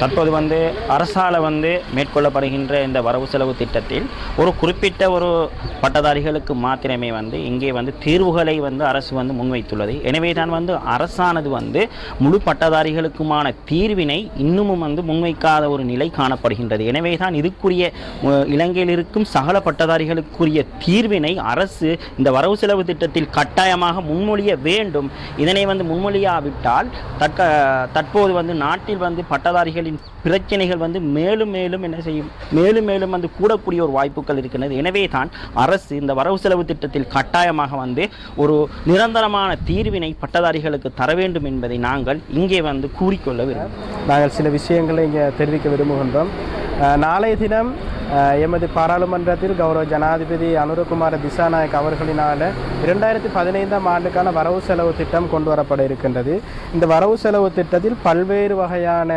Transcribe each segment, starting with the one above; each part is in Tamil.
தற்போது வந்து அரசால் வந்து மேற்கொள்ளப்படுகின்ற இந்த வரவு செலவு திட்டத்தில் ஒரு குறிப்பிட்ட ஒரு பட்டதாரிகளுக்கு மாத்திரமே வந்து இங்கே வந்து தீர்வுகளை வந்து அரசு வந்து முன்வைத்துள்ளது. எனவே தான் வந்து அரசானது வந்து முழு பட்டதாரிகளுக்குமான தீர்வினை இன்னமும் வந்து முன்வைக்காத ஒரு நிலை காணப்படுகின்றது. எனவே தான் இதுக்குரிய இலங்கையில் இருக்கும் சகல பட்டதாரிகளுக்குரிய தீர்வினை அரசு இந்த வரவு செலவு திட்டத்தில் கட்டாயமாக முன்மொழிய வேண்டும். இதனை வந்து முன்மொழியாவிட்டால் தற்க தற்போது வந்து நாட்டில் வந்து பட்டதாரிகள் பட்டதாரிகளின் பிரச்சனைகள் வந்து மேலும் மேலும் என்ன செய்யும்? மேலும் மேலும் வந்து கூடக்கூடிய ஒரு வாய்ப்புகள் இருக்கின்றது எனவே தான் அரசு இந்த வரவு செலவு திட்டத்தில் கட்டாயமாக வந்து ஒரு நிரந்தரமான தீர்வினை பட்டதாரிகளுக்கு தர வேண்டும் என்பதை நாங்கள் இங்கே வந்து கூறிக்கொள்ள விரும்புகிறோம். நாங்கள் சில விஷயங்களை இங்கே தெரிவிக்க விரும்புகின்றோம். நாளைய தினம் எமது பாராளுமன்றத்தில் கௌரவ ஜனாதிபதி அனுரகுமார திசாநாயக் அவர்களினால் இரண்டாயிரத்தி பதினைந்தாம் ஆண்டுக்கான வரவு செலவு திட்டம் கொண்டு வரப்பட இருக்கின்றது. இந்த வரவு செலவு திட்டத்தில் பல்வேறு வகையான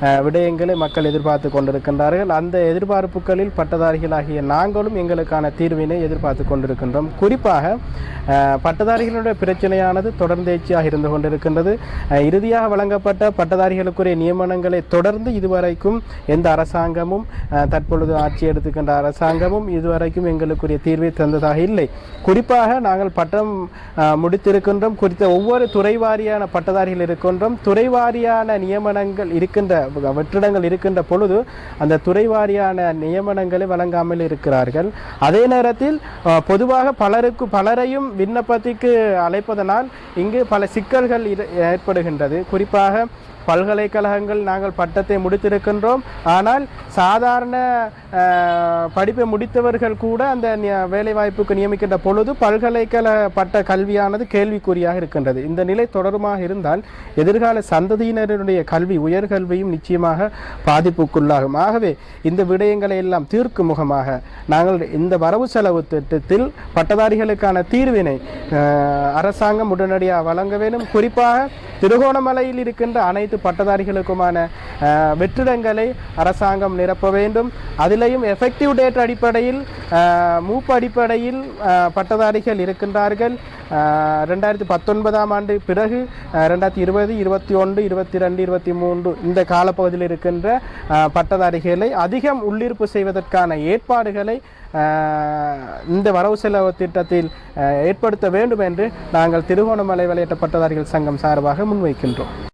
விடயங்களை மக்கள் எதிர்பார்த்து கொண்டிருக்கின்றார்கள். அந்த எதிர்பார்ப்புகளில் பட்டதாரிகளாகிய நாங்களும் எங்களுக்கான தீர்வினை எதிர்பார்த்து கொண்டிருக்கின்றோம். குறிப்பாக பட்டதாரிகளுடைய பிரச்சனையானது தொடர்ந்தேச்சியாக இருந்து கொண்டிருக்கின்றது. இறுதியாக வழங்கப்பட்ட பட்டதாரிகளுக்குரிய நியமனங்களை தொடர்ந்து இதுவரைக்கும் எந்த அரசாங்கமும் தற்பொழுது ஆட்சி எடுத்துக்கின்ற அரசாங்கமும் இதுவரைக்கும் எங்களுக்குரிய தீர்வை தந்ததாக இல்லை. குறிப்பாக நாங்கள் பட்டம் முடித்திருக்கின்றோம். குறித்த ஒவ்வொரு துறை வாரியான பட்டதாரிகள் இருக்கின்றோம். துறை வாரியான நியமனங்கள் இருக்கின்ற வெற்றிடங்கள் இருக்கின்ற பொழுது அந்த துறை வாரியான நியமனங்களை வழங்காமல் இருக்கிறார்கள். அதே நேரத்தில் பொதுவாக பலருக்கு பலரையும் விண்ணப்பத்திற்கு அழைப்பதனால் இங்கு பல சிக்கல்கள் ஏற்படுகின்றது. குறிப்பாக பல்கலைக்கழகங்கள் நாங்கள் பட்டத்தை முடித்திருக்கின்றோம். ஆனால் சாதாரண படிப்பை முடித்தவர்கள் கூட அந்த வேலைவாய்ப்புக்கு நியமிக்கின்ற பொழுது பல்கலைக்கழக பட்ட கல்வியானது கேள்விக்குறியாக இருக்கின்றது. இந்த நிலை தொடருமாக இருந்தால் எதிர்கால சந்ததியினருடைய கல்வி உயர்கல்வியும் நிச்சயமாக பாதிப்புக்குள்ளாகும். ஆகவே இந்த விடயங்களை எல்லாம் தீர்க்கும் முகமாக நாங்கள் இந்த வரவு செலவு திட்டத்தில் பட்டதாரிகளுக்கான தீர்வினை அரசாங்கம் உடனடியாக வழங்க வேண்டும். குறிப்பாக திருகோணமலையில் இருக்கின்ற அனைத்து பட்டதாரிகளுக்குமான வெற்றிடங்களை அரசாங்கம் நிரப்ப வேண்டும். அதிலையும் எஃபெக்டிவ் டேட் அடிப்படையில் மூப்பு அடிப்படையில் பட்டதாரிகள் இருக்கின்றார்கள். ரெண்டாயிரத்தி பத்தொன்பதாம் ஆண்டு பிறகு ரெண்டாயிரத்தி இருபது இருபத்தி ஒன்று இருபத்தி ரெண்டு இருபத்தி மூன்று இந்த காலப்பகுதியில் இருக்கின்ற பட்டதாரிகளை அதிகம் உள்ளீர்ப்பு செய்வதற்கான ஏற்பாடுகளை இந்த வரவு செலவு திட்டத்தில் ஏற்படுத்த வேண்டும் என்று நாங்கள் திருகோணமலை விளையாட்டு பட்டதாரிகள் சங்கம் சார்பாக முன்வைக்கின்றோம்.